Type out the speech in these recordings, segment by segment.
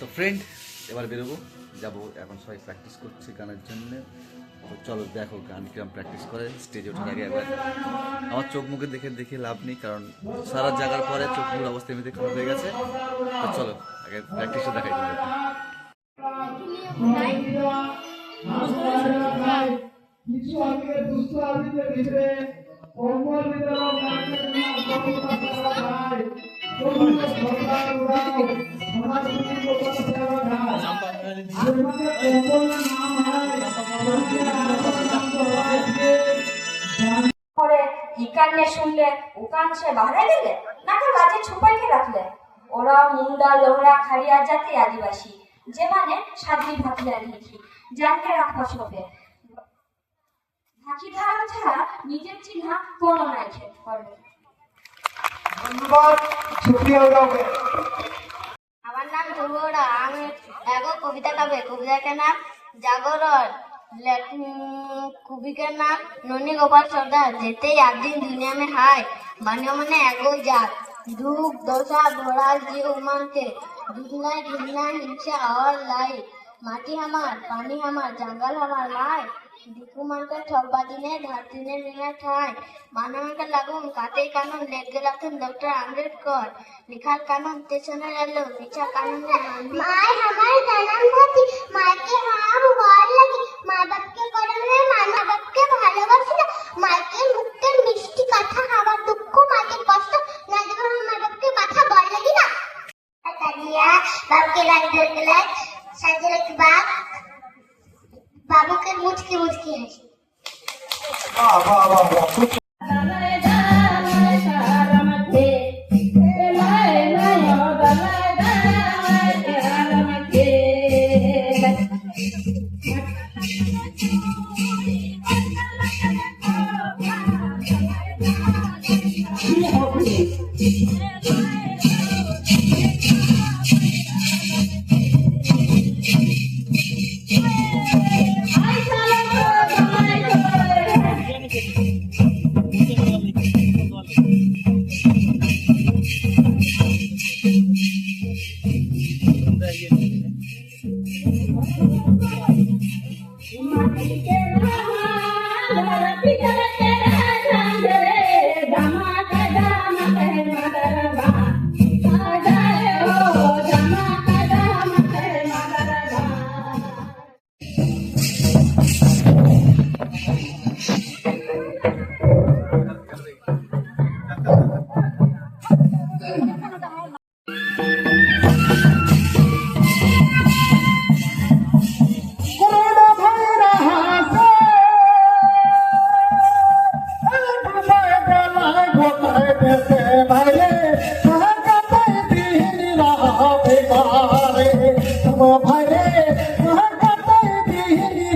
তো ফ্রেন্ড এবার বেরোবো। যাব এখন সবাই প্র্যাকটিস করছে গানের জন্য। চলো দেখো গান কিরম প্র্যাকটিস করে। স্টেজে ওঠার আগে একবার আমার চোখ মুখে দেখে দেখে লাভ নেই, কারণ সারা জাগার পরে চোখ মুখের অবস্থা এমনিতে খারাপ হয়ে গেছে। তো চলো, আগে প্র্যাকটিসটা দেখাই তোমাদেরকে কিছু করে ইকান্নে শুনলে উকান সে বাহারে দিলে? নাকি লাজে ছুপাইকে রাখলে? ওরা মুন্ডা, লোহরা, খারিয়া জাতি, আদিবাসী, যে মানে সাদরি ভাতিরা লিখি, জানকে রাখা সবে। ঢাকি ধারণ ছাড়া নিজের চিহ্ন কোনো নাই খেত করবে ধন্যবাদ, সুপ্রিয় উড়াওকে আমার নাম ধ্রুবরা আমি এগো কবিতা গাবে কবিতাটার নাম জাগরণ লেখ- উম, কবিকার নাম ননী গোপাল সর্দার যেতেই একদিন দুনিয়া में हाय बने मने एगो जात दुख दशा भरा जीव उमर के दुखना घृणा हिंसा और लाई মাটি আমার পানি আমার জঙ্গল আমার মায় ভিকুমানকে ঠব্বা দিনে ধার দিনে মিনা ঠায়। মানকে লাগুন কাতে কানুন লেগে রাখুন ডক্টর আম্বেদকর লিখার কানুন পেছনে এলো বিচা কানুনে মায় আমার জানাম ভাতি মাকে হাম গড় লাগে। মা বাপকে করলে নয় মা বাপকে ভালোবাসি না। মাকে মুক্তে মিষ্টি কথা আমার দুঃখ মাকে কষ্ট। না দেব মা বাপকে কথা গড় লাগি না। দিয়া বাপকে লাগে লাগে। सजल इकबाल बाबू के मुझकी मुझकी हँसी वाह वाह वाह वाह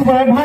Super Bowl.